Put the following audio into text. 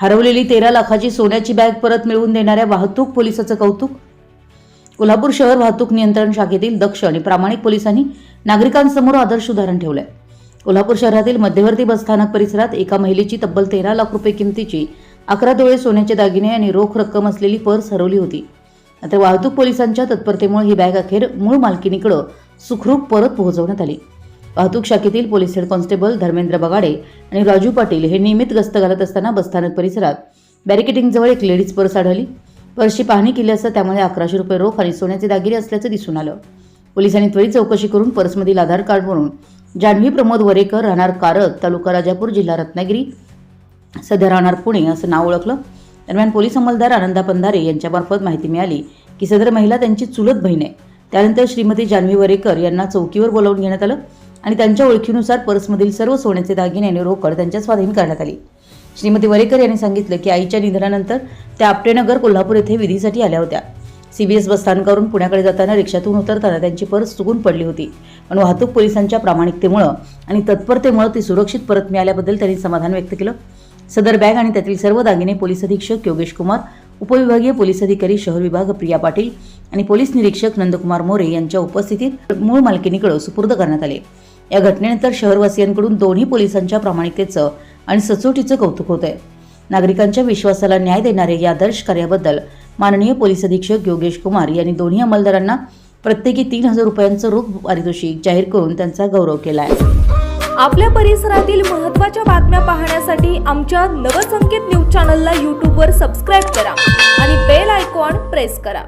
हरवलेली तेरा लाखाची सोन्याची बॅग परत मिळवून देणाऱ्या वाहतूक पोलिसाचं कौतुक? कोल्हापूर शहर वाहतूक नियंत्रण शाखेतील दक्ष आणि प्रामाणिक पोलिसांनी नागरिकांसमोर आदर्श उदाहरण ठेवलंय. कोल्हापूर शहरातील मध्यवर्ती बसस्थानक परिसरात एका महिलेची तब्बल तेरा लाख रुपये किमतीची अकरा डोळे सोन्याचे दागिने आणि रोख रक्कम असलेली पर्स हरवली होती. मात्र वाहतूक पोलिसांच्या तत्परतेमुळे ही बॅग अखेर मूळ मालकीनीकडं सुखरूप परत पोहोचवण्यात आली. वाहतूक शाखेतील police head constable Dharmendra Bagade आणि राजू पाटील हे नियमित गस्त घालत असताना बसस्थानक परिसरात बॅरिकेडिंगजवळ एक लेडीज पर्स आढळली. पर्सची पाहणी केली असता त्यामध्ये अकराशे रुपये रोख आणि सोन्याचे दागिने असल्याचं दिसून आलं. पोलिसांनी त्वरित चौकशी करून पर्समधील आधार कार्ड म्हणून जान्हवी प्रमोद वरेकर राहणार कारत तालुका राजापूर जिल्हा रत्नागिरी सध्या राहणार पुणे असं नाव ओळखलं. दरम्यान पोलीस अंमलदार आनंदा पंधारे यांच्यामार्फत माहिती मिळाली की सदर महिला त्यांची चुलत बहीण आहे. त्यानंतर श्रीमती जान्हवी वरेकर यांना चौकीवर बोलावून घेण्यात आलं. आणि त्यांच्या ओळखीनुसार पर्समधील सर्व सोन्याचे दागिने आणि रोकड त्यांच्या स्वाधीन करण्यात आली. श्रीमती वरेकर यांनी सांगितलं की आईच्या निधनानंतर त्या आपटेनगर कोल्हापूर येथे विधीसाठी आल्या होत्या. सीबीएस बसस्थानकावरून पुण्याकडे जाताना रिक्षातून उतरताना त्यांची पर्स चुकून पडली होती. पण वाहतूक पोलिसांच्या प्रामाणिकतेमुळं आणि तत्परतेमुळं ती सुरक्षित परत मिळाल्याबद्दल त्यांनी समाधान व्यक्त केलं. सदर बॅग आणि त्यातील सर्व दागिने पोलीस अधीक्षक योगेश कुमार उपविभागीय पोलीस अधिकारी शहर विभाग प्रिया पाटील आणि पोलीस निरीक्षक नंदकुमार मोरे यांच्या उपस्थितीत मूळ मालकीनीकडे सुपूर्द करण्यात आले. या घटनेनंतर शहरवासियांकडून दोन्ही पोलिसांच्या प्रामाणिकतेचं आणि सचोटीचं कौतुक होत आहे नागरिकांच्या विश्वासाला न्याय देणारे या आदर्श कार्याबद्दल माननीय पोलीस अधीक्षक योगेश कुमार यांनी दोन्ही अंमलदारांना प्रत्येकी तीन हजार रुपयांचं रोख पारितोषिक जाहीर करून त्यांचा गौरव केला आहे आपल्या परिसरातील महत्त्वाच्या बातम्या पाहण्यासाठी आमच्या नवसंकेत न्यूज चॅनलला यूट्यूबवर सबस्क्राईब करा आणि बेल आयकॉन प्रेस करा.